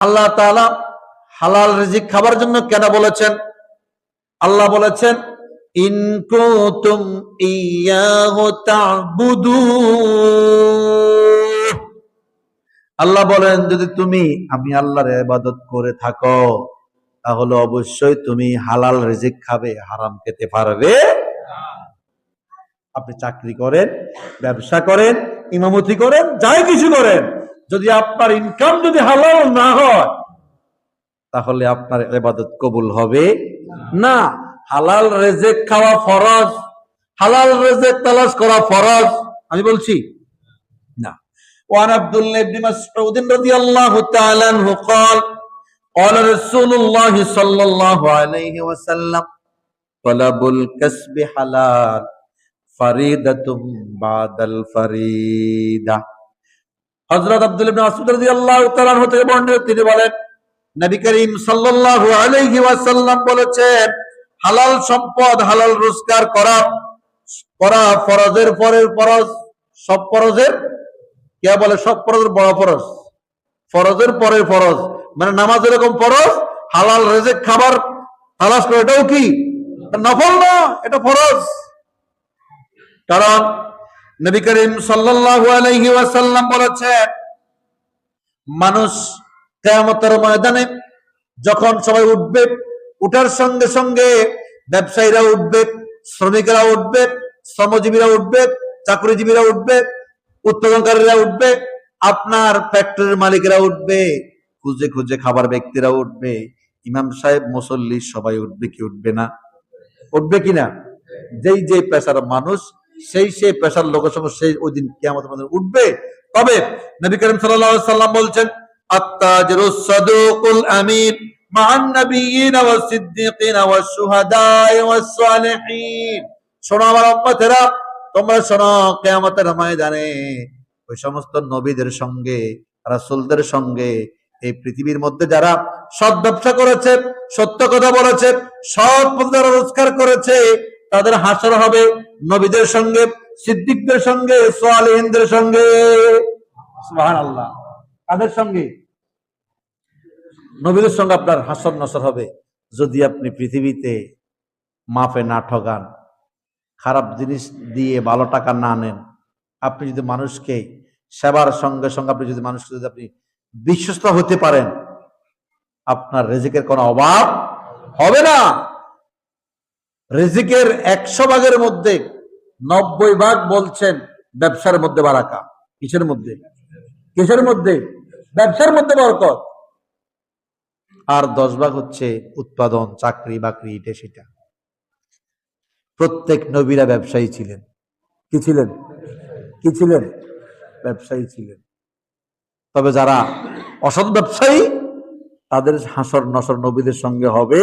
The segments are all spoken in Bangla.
আল্লাহ তাআলা হালাল রিজিক খাবার জন্য কেন বলেছেন? আল্লাহ বলেছেন, ইন কুতুম ইয়াহু আল্লাহ বলেন, যদি তুমি, আমি আল্লাহর ইবাদত করে থাকো, তাহলে অবশ্যই তুমি হালাল রিজিক খাবে, হারাম খেতে পারবে। আপনি চাকরি করেন, ব্যবসা করেন, ইমামতি করেন, যাই কিছু করেন। যদি আপনার ইনকাম যদি হালাল না হয় তাহলে আপনার ইবাদত কবুল হবে না হালাল রেজেক খাওয়া ফরজ হালাল রেজেক তালাশ করা ফরজ আমি বলছি না وعن عبد الله بن مسعود رضي الله تعالى عنه قال قال رسول الله صلى الله عليه وسلم طلب الكسب حلال فريدة بعد الفريدة হযরত আব্দুল থেকে বর্ণিত, তিনি বলেন, নবী করিম সাল্লাল্লাহু আলাইহি ওয়াসাল্লাম বলেছেন, হালাল সম্পদ হালাল রোজগার করা করা ফরজের পরের ফরজ, সব ফরজের, কে বলে সব ফরজের বড় ফরজ? ফরজের পরের ফরজ মানে নামাজ এরকম ফরজ, হালাল রেজেক খাবার হালাস করে, এটাও কি? নফল না, এটা ফরজ। কারণ নবী করিম সাল্লাল্লাহু বলেছেন, মানুষ কিয়ামতের ময়দানে যখন সবাই উঠবে, উঠার সঙ্গে সঙ্গে ব্যবসায়ীরা উঠবে, শ্রমিকরা উঠবে, শ্রমজীবীরা উঠবে, চাকরিজীবীরা উঠবে, উৎপাদনকারীরা উঠবে, আপনার ফ্যাক্টরির মালিকরা উঠবে, খুঁজে খুঁজে খাবার ব্যক্তিরা উঠবে, ইমাম সাহেব মুসল্লি সবাই উঠবে কি উঠবে না? উঠবে কিনা যেই যে পেশার মানুষ সেই সেই পেশার লোকের সঙ্গে সেই ওই দিন কিয়ামত উঠবে। তবে নবী করিম সাল্লাম বলছেন তোমরা শোনো কিয়ামতের ওই সমস্ত নবীদের সঙ্গে সঙ্গে, এই পৃথিবীর মধ্যে যারা সৎ ব্যবসা করেছে, সত্য কথা বলেছে, সৎ যারা রোজগার করেছে তাদের হাসর হবে নবীদের সঙ্গে, সিদ্দিকদের সঙ্গে সোয়ালিহিনদের সঙ্গে। সুবহানাল্লাহ। তাদের সঙ্গে? নবীদের সঙ্গে আপনার হাসর নসর হবে। যদি আপনি পৃথিবীতে মাফে না ঠগান, খারাপ জিনিস দিয়ে ভালো টাকা না নেন, আপনি যদি মানুষকে সেবার সঙ্গে সঙ্গে আপনি যদি মানুষকে যদি আপনি বিশ্বস্ত হতে পারেন, আপনার রেজিকের কোনো অভাব হবে না। রেজিকের একশো ভাগের মধ্যে নব্বই ভাগ বলছেন ব্যবসার মধ্যে বারাকা। কিসের মধ্যে? কিসের মধ্যে? ব্যবসার মধ্যে বরকত। আর দশ ভাগ হচ্ছে উৎপাদন, চাকরি বাকরি, এটা সেটা। প্রত্যেক নবীরা ব্যবসায়ী ছিলেন। কি ছিলেন? কি ছিলেন? ব্যবসায়ী ছিলেন। তবে যারা অসৎ ব্যবসায়ী, তাদের হাসর নসর নবীদের সঙ্গে হবে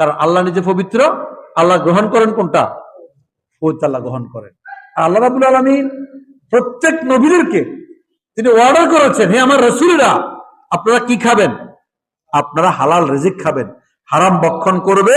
কারণ আল্লাহ নিজে পবিত্র, আল্লাহ গ্রহণ করেন কোনটা? পবিত্র আল্লাহ গ্রহণ করেন। আল্লাহ রাবুল আলমিন প্রত্যেক নবীদেরকে তিনি অর্ডার করেছেন, হে আমার রসুলেরা, আপনারা কি খাবেন? আপনারা হালাল রেজিক খাবেন, হারাম বক্ষণ করবে